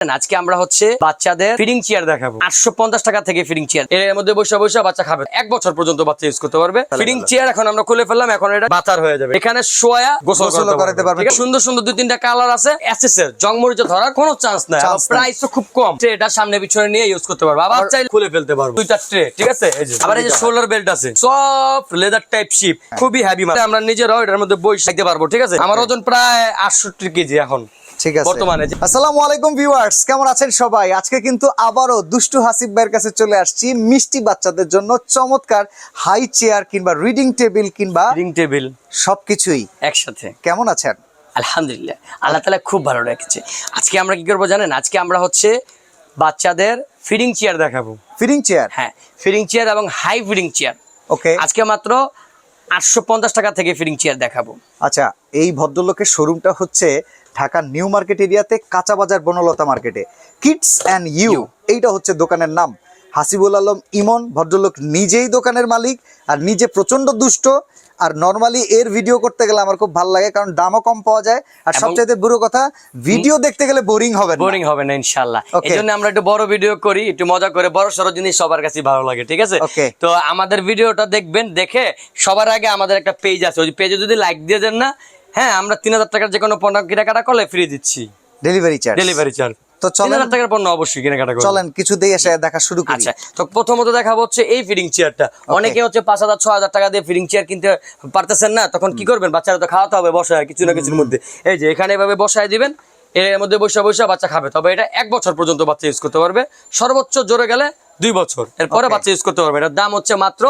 আজকে আমরা হচ্ছে বাচ্চাদের ফিডিং চেয়ার দেখাবো। আটশো পঞ্চাশ টাকা থেকে ফিডিং চেয়ারের মধ্যে বসে বসে বাচ্চা খাবে। এক বছর পর্যন্ত বাচ্চা ইউজ করতে পারবে। ফিডিং চেয়ার এখন আমরা খুলে ফেললাম এখন এটা বাতার হয়ে যাবে। এখানে শোয়া গোসল করতে পারবে? সুন্দর সুন্দর দুই তিনটা কালার আছে। এসএসএর জং মরিচে ধরার কোনো চান্স নাই। প্রাইস খুব কম। এটা সামনে পিছনে নিয়ে ইউজ করতে পারবে। আবার চাইলে খুলে ফেলতে পারব। দুইটা ট্রে ঠিক আছে? আবার এই যে শোল্ডার বেল্ট আছে। সব লেদার টাইপ শিপ খুবই হেভি মাল আমরা নিজেরাও এটার মধ্যে বই শিখতে পারব ঠিক আছে? আমার ওজন প্রায় আটষট্টি কেজি এখন। ঠিক আছে। বর্তমানে আসসালামু আলাইকুম ভিউয়ার্স কেমন আছেন সবাই? আজকে কিন্তু আবারও দুষ্টু হাসিব ভাইয়ের কাছে চলে আসছি মিষ্টি বাচ্চাদের জন্য চমৎকার হাই চেয়ার কিংবা রিডিং টেবিল কিংবা রিং টেবিল সবকিছুই। একসাথে। কেমন আছেন? আলহামদুলিল্লাহ। আল্লাহ তালা খুব ভালো রেখেছে। আজকে আমরা কি করব জানেন? আজকে আমরা হচ্ছে বাচ্চাদের ফিডিং চেয়ার দেখাবো। ফিডিং চেয়ার হ্যাঁ ফিডিং চেয়ার এবং হাই ফিডিং চেয়ার ওকে আজকে মাত্র আটশো পঞ্চাশ টাকা থেকে ফিডিং চেয়ার দেখাবো। আচ্ছা এই ভদ্রলোকের শোরুমটা হচ্ছে ঢাকার নিউ মার্কেট এরিয়াতে কাঁচা বাজার বনলতা মার্কেটে। কিডস অ্যান্ড ইউ এইটা হচ্ছে দোকানের নাম। হাসিবুল আলম ইমন ভদ্রলোক নিজেই দোকানের মালিক আর নিজে প্রচণ্ড দুষ্ট। আর নর্মালি এর ভিডিও করতে গেলে আমার খুব ভালো লাগে কারণ দামও কম পাওয়া যায়। আর সবচাইতে বুড়ো কথা ভিডিও দেখতে গেলে বোরিং হবে বোরিং হবে না ইনশাল্লাহ এই জন্য আমরা একটু বড় ভিডিও করি একটু মজা করে বড় সড়ো জিনিস সবার কাছে ভালো লাগে ঠিক আছে? তো আমাদের ভিডিওটা দেখবেন দেখে সবার আগে আমাদের একটা পেজ আছে ওই পেজে যদি লাইক দিয়ে দেন না হ্যাঁ আমরা তিন হাজার টাকার যে কোনো পণ্য কেনাকাটা করলে ফ্রি দিচ্ছি। ডেলিভারি চার্জ ডেলিভারি চার্জ তো চলেন টাকার পণ্য অবশ্যই কেনাকাটা চলেন কিছু দিয়ে এসে দেখা শুরু করি। আচ্ছা তো প্রথমত দেখাবো হচ্ছে এই ফিডিং চেয়ারটা অনেকে হচ্ছে পাঁচ হাজার ছ হাজার টাকা দিয়ে ফিডিং চেয়ার কিনতে পারতেছেন না তখন কি করবেন? বাচ্চারা তো খাওয়াতে হবে বসায় কিছু না কিছুর মধ্যে। এই যে এখানে এভাবে বসায় দিবেন এর মধ্যে বসে বসে বাচ্চা খাবে। তবে এটা এক বছর পর্যন্ত বাচ্চা ইউজ করতে পারবে। সর্বোচ্চ জোরে গেলে দুই বছর। এরপরে বাচ্চা ইউজ করতে পারবে। এটার দাম হচ্ছে মাত্র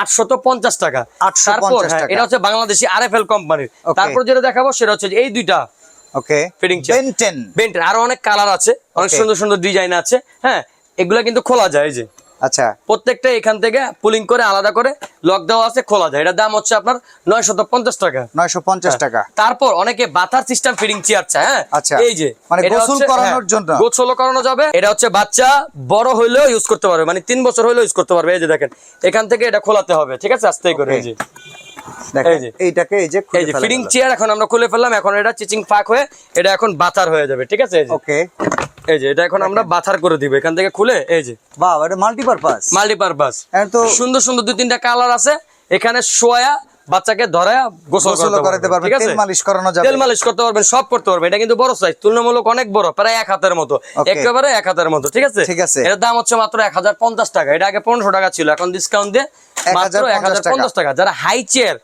আটশত পঞ্চাশ টাকা। 850 তারপর হ্যাঁ। এটা হচ্ছে বাংলাদেশি আর এফ এল কোম্পানির. তারপর যেটা দেখাবো সেটা হচ্ছে এই দুইটা ওকে ফিটিং বেন্টেন বেন্টেন আরও অনেক কালার আছে অনেক সুন্দর সুন্দর ডিজাইন আছে হ্যাঁ এগুলা কিন্তু খোলা যায় যে। আচ্ছা। প্রত্যেকটা এখান থেকে পুলিং করে আলাদা করে লক দেওয়া আছে খোলা যায়। এটার দাম হচ্ছে আপনার নয় শত পঞ্চাশ টাকা। নয়শো পঞ্চাশ টাকা। তারপর অনেকে বাথার সিস্টেম ফিডিং চেয়ার চায় হ্যাঁ? আচ্ছা। এই যে মানে গোসল করানোর হ্যাঁ, জন্য। গোসল করানো যাবে। এটা হচ্ছে বাচ্চা বড় হইলেও ইউজ করতে পারবে মানে তিন বছর হইলেও ইউজ করতে পারবে। এই যে দেখেন এখান থেকে এটা খোলাতে হবে ঠিক আছে? আস্তে করে এই যে। দেখেন এই এইটাকে এই যে এই যে ফিডিং চেয়ার এখন আমরা খুলে ফেললাম এখন এটা চিচিং ফাঁক হয়ে এটা এখন বাতার হয়ে যাবে ঠিক আছে? ওকে এই যে এটা এখন আমরা বাতার করে দিব। এখান থেকে খুলে এই যে। বাহ এটা মাল্টিপারপাস মাল্টিপারপাস তো সুন্দর সুন্দর দুই তিনটা কালার আছে। এখানে শোয়া বাচ্চাকে ধরে গোসল করাতে আছে? তেল মালিশ করানো যাবে। তেল মালিশ করতে পারবেন সব করতে পারবেন। এটা কিন্তু বড় সাইজ তুলনামূলক অনেক বড় প্রায় এক হাতের মতো. একেবারে এক হাতের মতো ঠিক আছে? ঠিক আছে। এর দাম হচ্ছে মাত্র এক হাজার পঞ্চাশ টাকা। এটা আগে পনেরোশো টাকা ছিল এখন ডিসকাউন্ট দিয়ে মাত্র এক হাজার 1050 পঞ্চাশ টাকা। যারা high chair.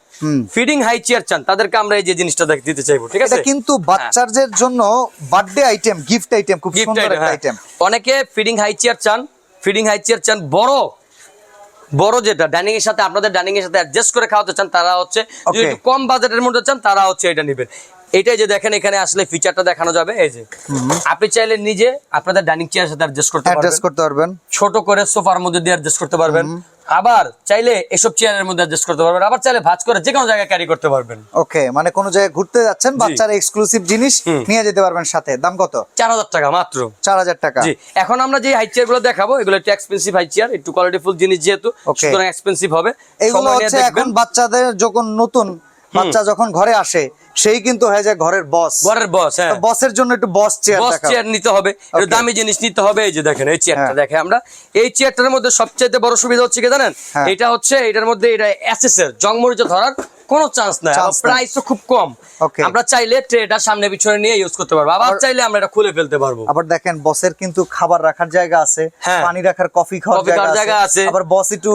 Feeding high chair চান তাদেরকে আমরা এই যে জিনিসটা দেখ- দিতে চাইব ঠিক আছে? কিন্তু বাচ্চাদের জন্য বার্থডে আইটেম গিফট আইটেম খুব সুন্দর একটা আইটেম অনেকে ফিডিং হাই চেয়ার চান ফিডিং হাই চেয়ার চান বড় বড় যেটা ডাইনিং এর সাথে আপনাদের ডাইনিং এর সাথে অ্যাডজাস্ট করে খাওয়াতে চান তারা হচ্ছে যদি একটু কম বাজেটের মধ্যে চান তারা হচ্ছে এটা নেবেন। এটাই যে দেখেন এখানে আসলে ফিচারটা দেখানো যাবে এই যে। আপনি চাইলে নিজে আপনাদের ডাইনিং চেয়ার সাথে অ্যাডজাস্ট করতে অ্যাড্রেস পারবেন। করতে পারবেন। ছোট করে সোফার মধ্যে দিয়ে অ্যাডজাস্ট করতে পারবেন। আবার চাইলে এসব চেয়ারের মধ্যে অ্যাডজাস্ট করতে পারবেন আবার চাইলে ভাঁজ করে যে কোনো জায়গায় ক্যারি করতে পারবেন। ওকে মানে কোনো জায়গায় ঘুরতে যাচ্ছেন বাচ্চার এক্সক্লুসিভ জিনিস নিয়ে যেতে পারবেন সাথে। দাম কত? চার হাজার টাকা মাত্র। চার হাজার টাকা। জি এখন আমরা যে হাই চেয়ারগুলো দেখাবো এগুলো একটু এক্সপেন্সিভ হাই চেয়ার একটু কোয়ালিটিফুল জিনিস যেহেতু সুতরাং এক্সপেন্সিভ হবে। এগুলো হচ্ছে এখন বাচ্চাদের যখন নতুন বাচ্চা যখন ঘরে আসে সেই কিন্তু হয়ে যায় ঘরের বস ঘরের বস হ্যাঁ। বসের জন্য একটু বস চেয়ার বস চেয়ার নিতে হবে একটু দামি জিনিস নিতে হবে এই যে দেখেন এই চেয়ারটা হ্যাঁ। দেখে আমরা। এই চেয়ারটার মধ্যে সবচেয়ে বড় সুবিধা হচ্ছে কি জানেন? হ্যাঁ। এটা হচ্ছে এটার মধ্যে এটা এসএস এর জংমরিচে ধরার কোনো চান্স নাই। প্রাইসও খুব কম. আমরা চাইলে ট্রেটা সামনে পিছনে নিয়ে ইউজ করতে পারব আবার চাইলে আমরা এটা খুলে ফেলতে পারব আবার দেখেন বসের কিন্তু খাবার রাখার জায়গা আছে হ্যাঁ। পানি রাখার কফি খাওয়ার জায়গা আছে। আবার বস একটু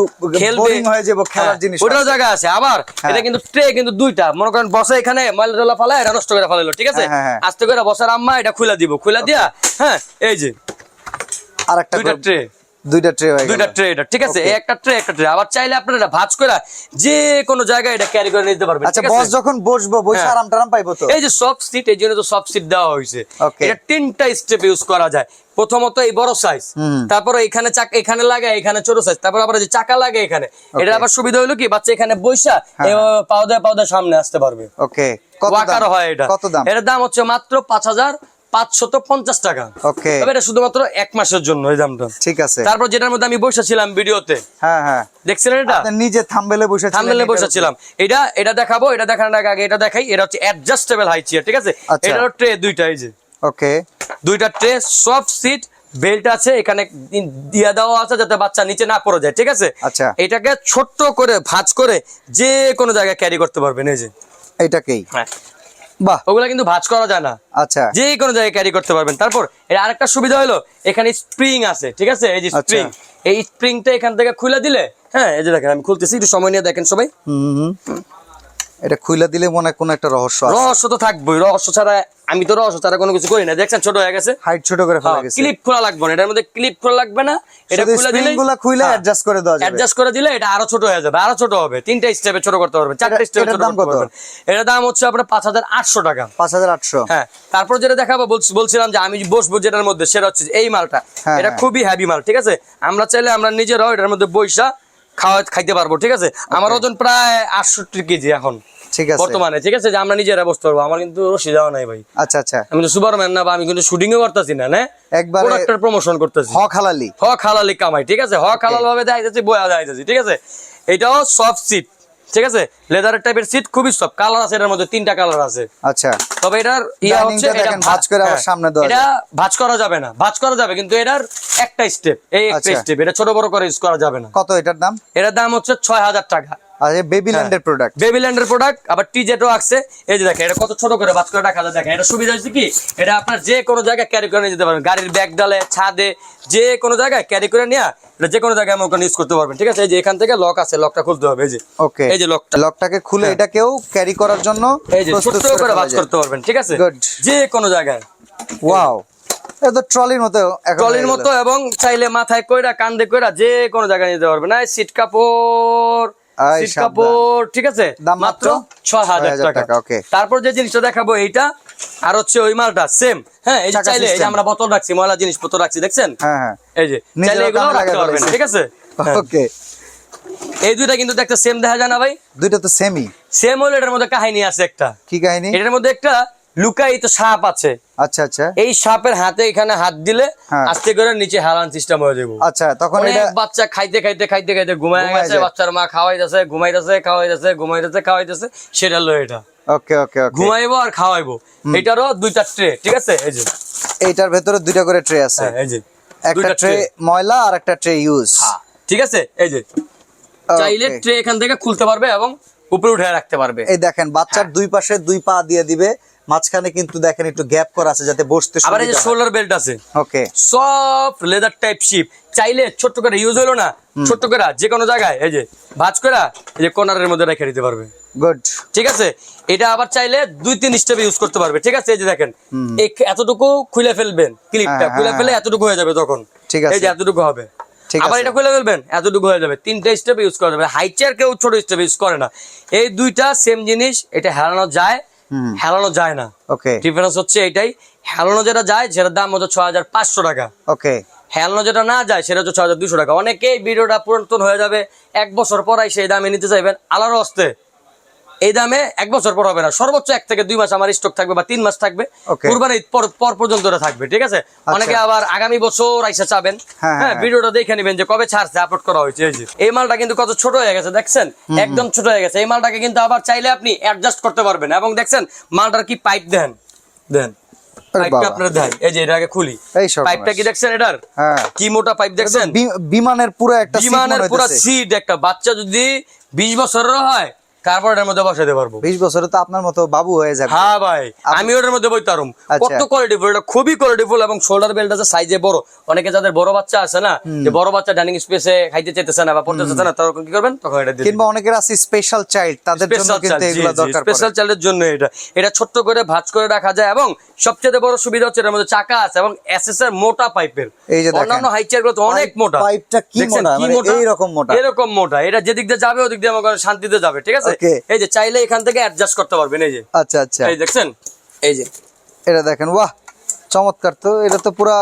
বোরিং হয়ে যাবে খেলার হ্যাঁ, জিনিস ওটাও জায়গা আছে আবার হ্যাঁ। এটা কিন্তু ট্রে কিন্তু দুইটা মনে করেন বসে এখানে ময়লা ফালা এটা নষ্ট করে ফেলাইলো ঠিক আছে। আস্তে করে বসার আম্মা এটা খুলে দিব খুলে দিয়া হ্যাঁ এই যে আর একটা ট্রে দুইটা ট্রে হয়ে দুইটা গেল। ট্রে এটা ঠিক আছে? Okay. এই একটা ট্রে একটা ট্রে আবার চাইলে আপনারা ভাঁজ করে যে কোনো জায়গায় এটা ক্যারি করে নিতে পারবেন আচ্ছা বস যখন বসবো বসে হ্যাঁ। আরাম টারাম পাইবো তো? এই যে সব সিট এই জন্য তো সব সিট দেওয়া হয়েছে। এটা তিনটা স্টেপ ইউজ করা যায়। প্রথমত এই বড় সাইজ তারপরে এখানে চাকা এখানে লাগে এখানে ছোট সাইজ তারপর আবার যে চাকা লাগে এখানে। এটা আবার সুবিধা হলো কি? বাচ্চা এখানে বৈশা পাউদা পাউদা সামনে আসতে পারবে। ওকে কত দাম? হয় এটা। কত দাম? এটার দাম হচ্ছে মাত্র পাঁচ হাজার পাঁচশত পঞ্চাশ টাকা। ওকে। তবে এটা শুধুমাত্র এক মাসের জন্য এই দামটা। ঠিক আছে। তারপর যেটার মধ্যে আমি বসেছিলাম ভিডিওতে। হ্যাঁ হ্যাঁ। দেখছিলেন এটা? আপনি নিজে থাম্বেলে বসে থামনেলে বসেছিলাম। এটা এটা দেখাবো এটা দেখানোর আগে এটা দেখাই। এটা হচ্ছে অ্যাডজাস্টেবল হাই চেয়ার ঠিক আছে? আচ্ছা। এটা ট্রে দুইটা এই যে। ওকে। দুইটা ট্রে সফট সিট বেল্ট আছে এখানে দিয়া দেওয়া আছে যাতে বাচ্চা নিচে না পড়ে যায় ঠিক আছে? আচ্ছা। এটাকে ছোট্ট করে ভাঁজ করে যে কোনো জায়গায় ক্যারি করতে পারবেন এই যে। এটাকেই হ্যাঁ। বাহ। ওগুলা কিন্তু ভাঁজ করা যায় না। আচ্ছা। যে কোনো জায়গায় ক্যারি করতে পারবেন। তারপর এর আরেকটা সুবিধা হলো এখানে স্প্রিং আছে ঠিক আছে? এই যে আচ্ছা। স্প্রিং এই স্প্রিংটা এখান থেকে খুলে দিলে হ্যাঁ এই যে দেখেন আমি খুলতেছি একটু সময় নিয়ে দেখেন সবাই। এটা খুইলা দিলে মনে হয় কোনো একটা রহস্য রহস্য তো থাকবোই। রহস্য ছাড়া আমি তো রহস্য ছাড়া কোনো কিছু করি না। দেখছেন ছোট হয়ে গেছে? হাইট ছোট করে ফেলা গেছে। ক্লিপ খোলা লাগবে না। এটার মধ্যে ক্লিপ খোলা লাগবে না। এটা খুলে দিলে গুলা খুলে অ্যাডজাস্ট করে দেওয়া যাবে। অ্যাডজাস্ট করে দিলে এটা আরও ছোট হয়ে যাবে আরও ছোট হবে। তিনটা স্টেপে ছোট করতে পারবেন চারটা স্টেপে ছোট করতে কত? পারবেন। এটার দাম হচ্ছে আপনার পাঁচ হাজার আটশো টাকা। পাঁচ হাজার আটশো। হ্যাঁ তারপর যেটা দেখাবো বলছিলাম যে আমি বসবো যেটার মধ্যে সেটা হচ্ছে এই মালটা। হ্যাঁ, এটা হ্যাঁ। খুবই হেভি মাল ঠিক আছে? আমরা চাইলে আমরা নিজেরাও এটার মধ্যে বৈশা খাওয়া খাইতে পারব ঠিক আছে? আমার ওজন প্রায় আটষট্টি কেজি এখন। ঠিক আছে। বর্তমানে ঠিক আছে? যে আমরা নিজেরা বসতে পারব আমার কিন্তু রশি দেওয়া নাই ভাই। আচ্ছা আচ্ছা। আমি তো সুপারম্যান না বা আমি কিন্তু শুটিং ও করতেছি না না? একবারে প্রোডাক্টের প্রমোশন করতেছি। হক হালালি। হক হালালি কামাই ঠিক আছে? হক হালাল ভাবে দেয় যাচ্ছে বয়া দেয় যাচ্ছে ঠিক আছে? এটাও সফট সিট ঠিক আছে? লেদারের টাইপের সিট খুবই সফট কালার আছে এটার মধ্যে তিনটা কালার আছে। আচ্ছা। তবে এটার ইয়া হচ্ছে এটা ভাঁজ করে আবার হ্যাঁ, সামনে দেওয়া এটা ভাঁজ করা যাবে না ভাঁজ করা যাবে কিন্তু এটার একটা স্টেপ এই একটা আচ্ছা। স্টেপ এটা ছোট বড় করে ইউজ করা যাবে না। কত এটার দাম? এটার দাম হচ্ছে ছয় হাজার টাকা। আর প্রোডাক্ট বেবিল্যান্ডের প্রোডাক্ট আবার আছে। এই যে দেখেন এটা কত ছোট করে বাজ করে রাখা যায়। দেখেন এটা সুবিধা হচ্ছে কি? এটা আপনার যে কোনো জায়গায় ক্যারি করে যেতে পারবেন। গাড়ির ব্যাগ ডালে ছাদে যে কোনো জায়গায় ক্যারি করে নিয়ে এটা যে কোনো জায়গায় আমরা ইউজ করতে পারবেন। ঠিক আছে? এই যে এখান থেকে লক আছে লকটা খুলতে হবে। এই যে ওকে এই যে লকটা লকটাকে খুলে এটাকেও ক্যারি করার জন্য এই যে ছোট্ট করে করতে পারবেন। ঠিক আছে? যে কোনো জায়গায়। ওয়াও এটা ট্রলির মতো ট্রলির মতো এবং চাইলে মাথায় কইরা কান্দে কইরা যে কোনো জায়গায় নিতে পারবেন। না সিট কাপড়। সিট কাপড় ঠিক আছে? মাত্র মাত্র ছয় হাজার টাকা। টাকা, তারপর যে জিনিসটা দেখাবো এইটা আর হচ্ছে ওই মালটা সেম হ্যাঁ এই চাইলে এই আমরা বোতল রাখছি ময়লা জিনিসপত্র রাখছি দেখছেন? হ্যাঁ হ্যাঁ। এই যে চাইলে এগুলো রাখতে পারবেন ঠিক আছে? হ্যাঁ। ওকে এই দুইটা কিন্তু দেখতে সেম দেখা যায় না ভাই? দুইটা তো সেমই সেম হলে এটার মধ্যে কাহিনী আছে একটা। কি কাহিনী? এটার মধ্যে একটা লুকায়িত সাপ আছে। আচ্ছা আচ্ছা। এই সাপের হাতে এখানে হাত দিলে হ্যাঁ। আস্তে করে নিচে হালান সিস্টেম হয়ে যাব। আচ্ছা তখন বাচ্চা খাইতে খাইতে খাইতে খাইতে ঘুমায় গেছে বাচ্চার মা খাওয়াইতেছে ঘুমাইতেছে খাওয়াইতেছে ঘুমাইতেছে খাওয়াইতেছে সেটা হলো এটা। ওকে ওকে ওকে। ঘুমাইবো আর খাওয়াইবো। এটারও দুইটা ট্রে ঠিক আছে? এই যে। এইটার ভেতরে দুইটা করে ট্রে আছে। হ্যাঁ, এই যে। একটা ট্রে ট্রে ময়লা আর একটা ট্রে ইউজ ঠিক আছে? এই যে। চাইলে ট্রে এখান থেকে খুলতে পারবে এবং উপরে উঠে রাখতে পারবে। এই দেখেন বাচ্চার দুই পাশে দুই পা দিয়ে দিবে মাঝখানে কিন্তু দেখেন একটু গ্যাপ করা আছে যাতে বসতে আবার এই যে হয়। শোল্ডার বেল্ট আছে। Okay soft leather type sheep চাইলে ছোট্ট করে ইউজ হলো না ছোট্ট করে যে কোনো জায়গায় এই যে ভাজ করে এই যে কর্নারের মধ্যে রেখে দিতে পারবে। গুড ঠিক আছে? এটা আবার চাইলে দুই তিন স্টেপ ইউজ করতে পারবে। ঠিক আছে? এই যে দেখেন এতটুকু খুলে ফেলবেন ক্লিপটা হ্যাঁ, খুলে হ্যাঁ, ফেলে এতটুকু হয়ে যাবে তখন। ঠিক আছে। এই যে এতটুকু হবে। ঠিক আবার এটা খুলে ফেলবেন এতটুকু হয়ে যাবে। তিনটা স্টেপ ইউজ করা যাবে। হাই চেয়ার কেউ ছোট স্টেপ ইউজ করে না। এই দুইটা সেম জিনিস এটা হেলানো যায়। হেলানো যায় না। ওকে। ডিফারেন্স হচ্ছে এটাই হেলানো যেটা যায় সেটার দাম হচ্ছে ছয় হাজার পাঁচশো টাকা। ওকে। হেলানো যেটা না যায় সেটা হচ্ছে ছয় হাজার দুশো টাকা। অনেকেই ভিডিওটা পুরাতন হয়ে যাবে এক বছর পরাই সেই দামে নিতে চাইবেন আলারও হস্তে এই দামে এক বছর পর হবে না। সর্বোচ্চ এক থেকে দুই মাস আমার স্টক থাকবে বা তিন মাস থাকবে. কুরবানির পর পর পর্যন্ত থাকবে ঠিক আছে? অনেকে আবার আগামী বছর আইসা চাবেন। হ্যাঁ, হ্যাঁ হ্যাঁ। ভিডিওটা দেখে নেবেন যে কবে ছাড়ছে আপলোড করা হয়েছে এই মালটা কিন্তু কত ছোট হয়ে গেছে দেখছেন? একদম ছোট হয়ে গেছে। এই মালটাকে কিন্তু আবার চাইলে আপনি অ্যাডজাস্ট করতে পারবেন। এবং দেখছেন মালটার কি পাইপ দেন? দেন। এই যে এটাকে খুলি। পাইপটা কি দেখছেন এটার? হ্যাঁ। কি মোটা পাইপ দেখছেন? বিমানের পুরো একটা বিমানের মনে পুরো সিট একটা বাচ্চা যদি বিশ বছরের হয় কার্বনের মধ্যে বসাতে পারব বিশ বছরে তো আপনার মতো বাবু হয়ে যাবে হ্যাঁ ভাই আমি ওটার মধ্যে বইতারুম আচ্ছা। কত কোয়ালিটিফুল এটা খুবই কোয়ালিটিফুল এবং শোল্ডার বেল্ট আছে সাইজে বড় অনেকে যাদের বড় বাচ্চা আছে না যে বড় বাচ্চা ডাইনিং স্পেসে খাইতে চাইতেছে না বা পড়তে না তখন কি করবেন তখন এটা দিয়ে কিংবা অনেকের আছে স্পেশাল চাইল্ড তাদের জন্য কিন্তু এগুলো দরকার পড়ে। স্পেশাল চাইল্ডের জন্য এটা এটা ছোট্ট করে ভাঁজ করে রাখা যায় এবং সবচেয়ে বড় সুবিধা হচ্ছে এর মধ্যে চাকা আছে এবং এসএস এর মোটা পাইপের এই যে দেখেন। অন্যান্য হাই চেয়ারগুলো তো অনেক মোটা পাইপটা কি মোটা? মানে এইরকম মোটা। এরকম মোটা এটা যেদিক দিয়ে যাবে ওদিক দিয়ে আমার শান্তিতে যাবে ঠিক আছে. এই যে চাইলে এখান থেকে অ্যাডজাস্ট করতে পারবেন এই যে। আচ্ছা আচ্ছা। এই দেখছেন? এই যে। এটা দেখেন বাহ চমৎকার তো। এটা তো পুরা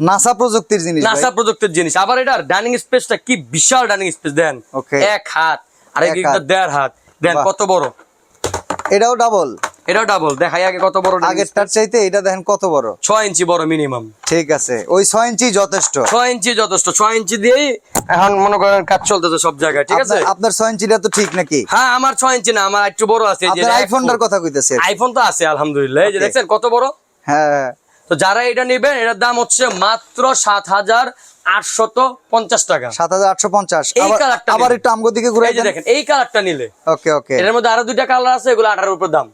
নাসা প্রযুক্তির জিনিস নাসা প্রযুক্তির জিনিস। আবার এটার ডাইনিং স্পেসটা কি বিশাল ডাইনিং স্পেস দেন ওকে এক হাত আর এক। দেড় হাত। দেন কত বড়। এটাও ডাবল এটাও ডাবল দেখাই আগে কত বড় আগেরটার চাইতে এটা দেখেন কত বড়। ছয় ইঞ্চি বড় মিনিমাম ঠিক আছে ওই ছয় ইঞ্চি যথেষ্ট। ছয় ইঞ্চি যথেষ্ট ছয় ইঞ্চি দিয়েই এখন মনে করেন কাজ চলতেছে সব জায়গায় ঠিক আছে? আপনার- ছয় ইঞ্চিটা তো ঠিক নাকি? হ্যাঁ আমার ছয় ইঞ্চি না আমার একটু বড় আছে এটা আইফোনটার কথা কইতেছে। আইফোন তো আছে আলহামদুলিল্লাহ। এই যে দেখছেন কত বড়? হ্যাঁ তো যারা এটা নেবেন এটার দাম হচ্ছে মাত্র সাত হাজার আটশত পঞ্চাশ টাকা। সাত হাজার আটশো পঞ্চাশ। আবার। একটু আমগো দিকে ঘুরে দেখেন এই কালারটা নিলে। ওকে ওকে এর মধ্যে আরও দুইটা কালার আছে এগুলো আঠারোর উপর দাম।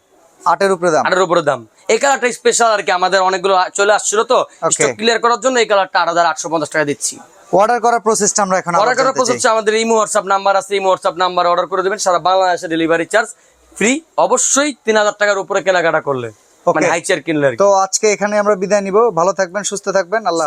আটের উপরে দাম। আঠারোর উপরে দাম। এই কালারটা স্পেশাল আর কি আমাদের অনেকগুলো চলে আসছিল তো। স্টক ক্লিয়ার করার জন্য এই কালারটা আট হাজার আটশো পঞ্চাশ টাকা দিচ্ছি। অর্ডার করার প্রসেসটা আমরা এখন অর্ডার করার জানতে চাই। প্রসেস আমাদের ইমো হোয়াটসঅ্যাপ নাম্বার আছে ইমো হোয়াটসঅ্যাপ নাম্বার অর্ডার করে দেবেন সারা বাংলাদেশে ডেলিভারি চার্জ ফ্রি অবশ্যই তিন হাজার টাকার উপরে কেনাকাটা করলে মানে হাই চেয়ার কিনলে তো আজকে এখানে আমরা বিদায় নিব। ভালো থাকবেন সুস্থ থাকবেন। আল্লাহ